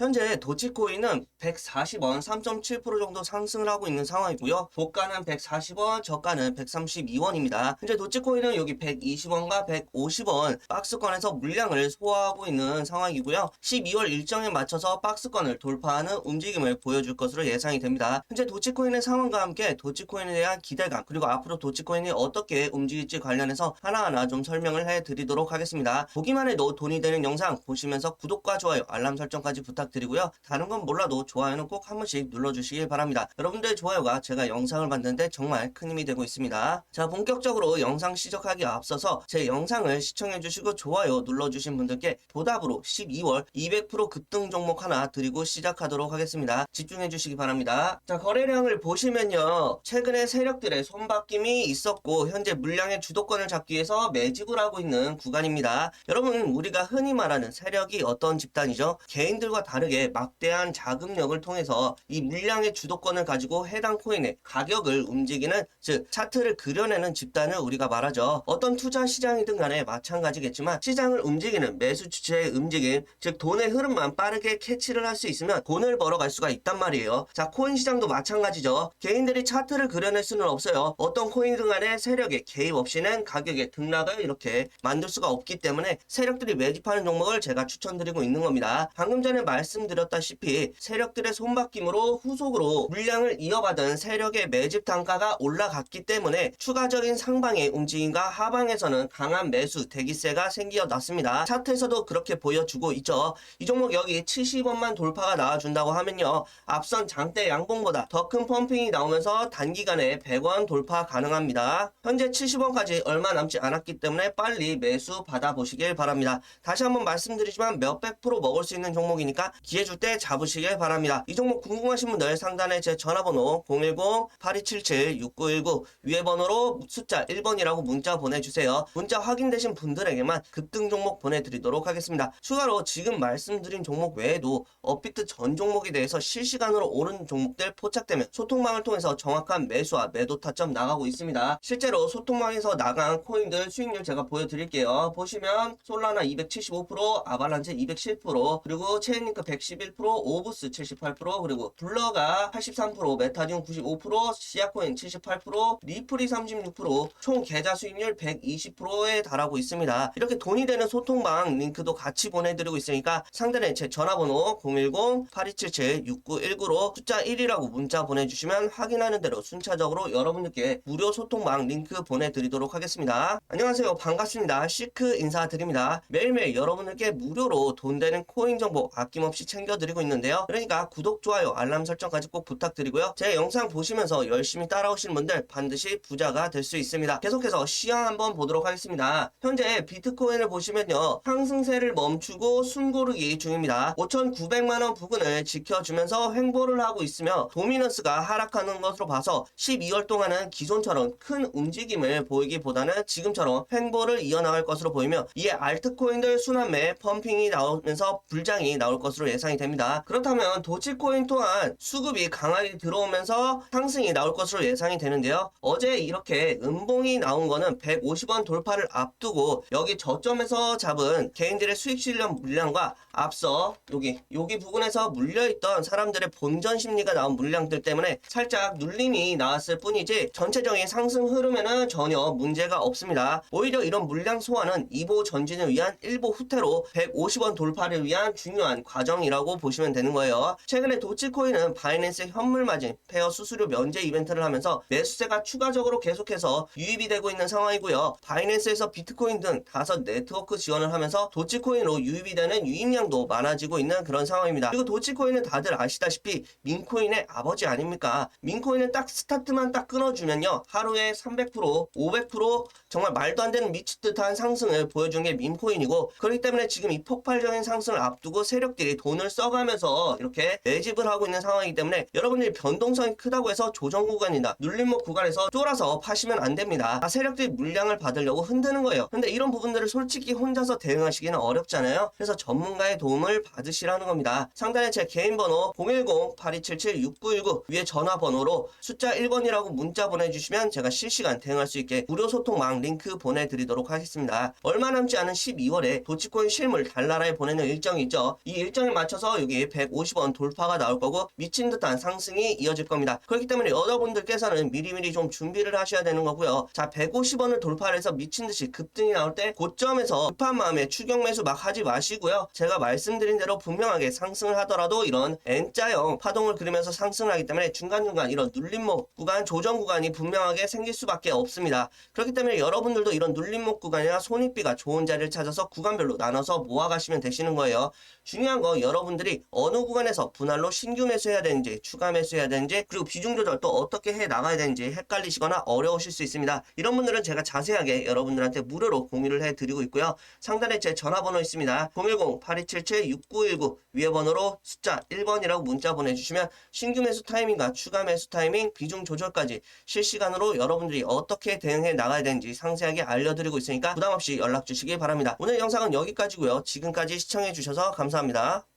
현재 도치코인은 140원 3.7% 정도 상승을 하고 있는 상황이고요. 고가는 140원, 저가는 132원입니다. 현재 도치코인은 여기 120원과 150원 박스권에서 물량을 소화하고 있는 상황이고요. 12월 일정에 맞춰서 박스권을 돌파하는 움직임을 보여줄 것으로 예상이 됩니다. 현재 도치코인의 상황과 함께 도치코인에 대한 기대감 그리고 앞으로 도치코인이 어떻게 움직일지 관련해서 하나하나 좀 설명을 해드리도록 하겠습니다. 보기만 해도 돈이 되는 영상 보시면서 구독과 좋아요, 알람 설정까지 부탁드 리고요. 다른 건 몰라도 좋아요는 꼭 한 번씩 눌러주시길 바랍니다. 여러분들의 좋아요가 제가 영상을 만드는데 정말 큰 힘이 되고 있습니다. 자, 본격적으로 영상 시작하기 앞서서 제 영상을 시청해주시고 좋아요 눌러주신 분들께 보답으로 12월 200% 급등 종목 하나 드리고 시작하도록 하겠습니다. 집중해주시기 바랍니다. 자, 거래량을 보시면요. 최근에 세력들의 손바뀜이 있었고 현재 물량의 주도권을 잡기 위해서 매집을 하고 있는 구간입니다. 여러분 우리가 흔히 말하는 세력이 어떤 집단이죠? 개인들과 다르게 막대한 자금력을 통해서 이 물량의 주도권을 가지고 해당 코인의 가격을 움직이는 즉 차트를 그려내는 집단을 우리가 말하죠. 어떤 투자 시장이든 간에 마찬가지겠지만 시장을 움직이는 매수 주체의 움직임 즉 돈의 흐름만 빠르게 캐치를 할 수 있으면 돈을 벌어갈 수가 있단 말이에요. 자 코인 시장도 마찬가지죠. 개인들이 차트를 그려낼 수는 없어요. 어떤 코인이든 간에 세력의 개입 없이는 가격의 등락을 이렇게 만들 수가 없기 때문에 세력들이 매집하는 종목을 제가 추천드리고 있는 겁니다. 방금 전에 말씀 드렸다시피 세력들의 손바뀜으로 후속으로 물량을 이어받은 세력의 매집 단가가 올라갔기 때문에 추가적인 상방의 움직임과 하방에서는 강한 매수 대기세가 생겨 났습니다. 차트에서도 그렇게 보여주고 있죠. 이 종목 여기 70원만 돌파가 나와준다고 하면요. 앞선 장대 양봉보다 더 큰 펌핑이 나오면서 단기간에 100원 돌파 가능합니다. 현재 70원까지 얼마 남지 않았기 때문에 빨리 매수 받아보시길 바랍니다. 다시 한번 말씀드리지만 몇백 프로 먹을 수 있는 종목이니까 기회 줄 때 잡으시길 바랍니다. 이 종목 궁금하신 분들 상단에 제 전화번호 010-8277-6919 위에 번호로 숫자 1번이라고 문자 보내주세요. 문자 확인되신 분들에게만 급등 종목 보내드리도록 하겠습니다. 추가로 지금 말씀드린 종목 외에도 업비트 전 종목에 대해서 실시간으로 오른 종목들 포착되면 소통망을 통해서 정확한 매수와 매도 타점 나가고 있습니다. 실제로 소통망에서 나간 코인들 수익률 제가 보여드릴게요. 보시면 솔라나 275%, 아발란체 210%, 그리고 체인링크 111%, 오브스 78%, 그리고 블러가 83%, 메타디움 95%, 시아코인 78%, 리플이 36%, 총 계좌 수익률 120%에 달하고 있습니다. 이렇게 돈이 되는 소통방 링크도 같이 보내드리고 있으니까 상단에 제 전화번호 010-8277-6919로 숫자 1이라고 문자 보내주시면 확인하는 대로 순차적으로 여러분들께 무료 소통방 링크 보내드리도록 하겠습니다. 안녕하세요. 반갑습니다. 시크 인사드립니다. 매일매일 여러분들께 무료로 돈 되는 코인 정보 아낌없이 챙겨드리고 있는데요. 그러니까 구독, 좋아요, 알람 설정까지 꼭 부탁드리고요. 제 영상 보시면서 열심히 따라오시는 분들 반드시 부자가 될 수 있습니다. 계속해서 시황 한번 보도록 하겠습니다. 현재 비트코인을 보시면요. 상승세를 멈추고 숨고르기 중입니다. 5,900만원 부근을 지켜주면서 횡보를 하고 있으며 도미넌스가 하락하는 것으로 봐서 12월 동안은 기존처럼 큰 움직임을 보이기보다는 지금처럼 횡보를 이어나갈 것으로 보이며 이에 알트코인들 순환매 펌핑이 나오면서 불장이 나올 것으로 예상이 됩니다. 그렇다면 도치코인 또한 수급이 강하게 들어오면서 상승이 나올 것으로 예상이 되는데요. 어제 이렇게 음봉이 나온 거는 150원 돌파를 앞두고 여기 저점에서 잡은 개인들의 수익 실현 물량과 앞서 여기 여기 부분에서 물려있던 사람들의 본전 심리가 나온 물량들 때문에 살짝 눌림이 나왔을 뿐이지 전체적인 상승 흐름에는 전혀 문제가 없습니다. 오히려 이런 물량 소화는 2보 전진을 위한 1보 후퇴로 150원 돌파를 위한 중요한 과정 이라고 보시면 되는 거예요. 최근에 도치코인은 바이낸스 현물 마진 페어 수수료 면제 이벤트를 하면서 매수세가 추가적으로 계속해서 유입이 되고 있는 상황이고요. 바이낸스에서 비트코인 등 다섯 네트워크 지원을 하면서 도치코인으로 유입이 되는 유입량도 많아지고 있는 그런 상황입니다. 그리고 도치코인은 다들 아시다시피 민코인의 아버지 아닙니까? 민코인은 딱 스타트만 딱 끊어주면요. 하루에 300%, 500% 정말 말도 안 되는 미칠 듯한 상승을 보여준 게 민코인이고 그렇기 때문에 지금 이 폭발적인 상승을 앞두고 세력들이 돈을 써가면서 이렇게 매집을 하고 있는 상황이기 때문에 여러분들이 변동성이 크다고 해서 조정 구간이나 눌림목 구간에서 쫄아서 파시면 안 됩니다. 다 세력들이 물량을 받으려고 흔드는 거예요. 근데 이런 부분들을 솔직히 혼자서 대응하시기는 어렵잖아요. 그래서 전문가의 도움을 받으시라는 겁니다. 상단에 제 개인 번호 010-8277-6919 위에 전화번호로 숫자 1번이라고 문자 보내주시면 제가 실시간 대응할 수 있게 무료 소통망 링크 보내드리도록 하겠습니다. 얼마 남지 않은 12월에 도치코인 실물 달나라에 보내는 일정이 있죠. 이 일정에 시간을 맞춰서 여기 150원 돌파가 나올 거고 미친 듯한 상승이 이어질 겁니다. 그렇기 때문에 여러분들께서는 미리미리 좀 준비를 하셔야 되는 거고요. 자 150원을 돌파를 해서 미친 듯이 급등이 나올 때 고점에서 급한 마음에 추격 매수 막 하지 마시고요. 제가 말씀드린 대로 분명하게 상승을 하더라도 이런 N자형 파동을 그리면서 상승을 하기 때문에 중간중간 이런 눌림목 구간 조정 구간이 분명하게 생길 수밖에 없습니다. 그렇기 때문에 여러분들도 이런 눌림목 구간이나 손익비가 좋은 자리를 찾아서 구간별로 나눠서 모아가시면 되시는 거예요. 중요한 건 여러분들이 어느 구간에서 분할로 신규 매수해야 되는지 추가 매수해야 되는지 그리고 비중 조절 또 어떻게 해 나가야 되는지 헷갈리시거나 어려우실 수 있습니다. 이런 분들은 제가 자세하게 여러분들한테 무료로 공유를 해드리고 있고요. 상단에 제 전화번호 있습니다. 010-8277-6919 위에 번호로 숫자 1번이라고 문자 보내주시면 신규 매수 타이밍과 추가 매수 타이밍, 비중 조절까지 실시간으로 여러분들이 어떻게 대응해 나가야 되는지 상세하게 알려드리고 있으니까 부담 없이 연락 주시기 바랍니다. 오늘 영상은 여기까지고요. 지금까지 시청해 주셔서 감사합니다.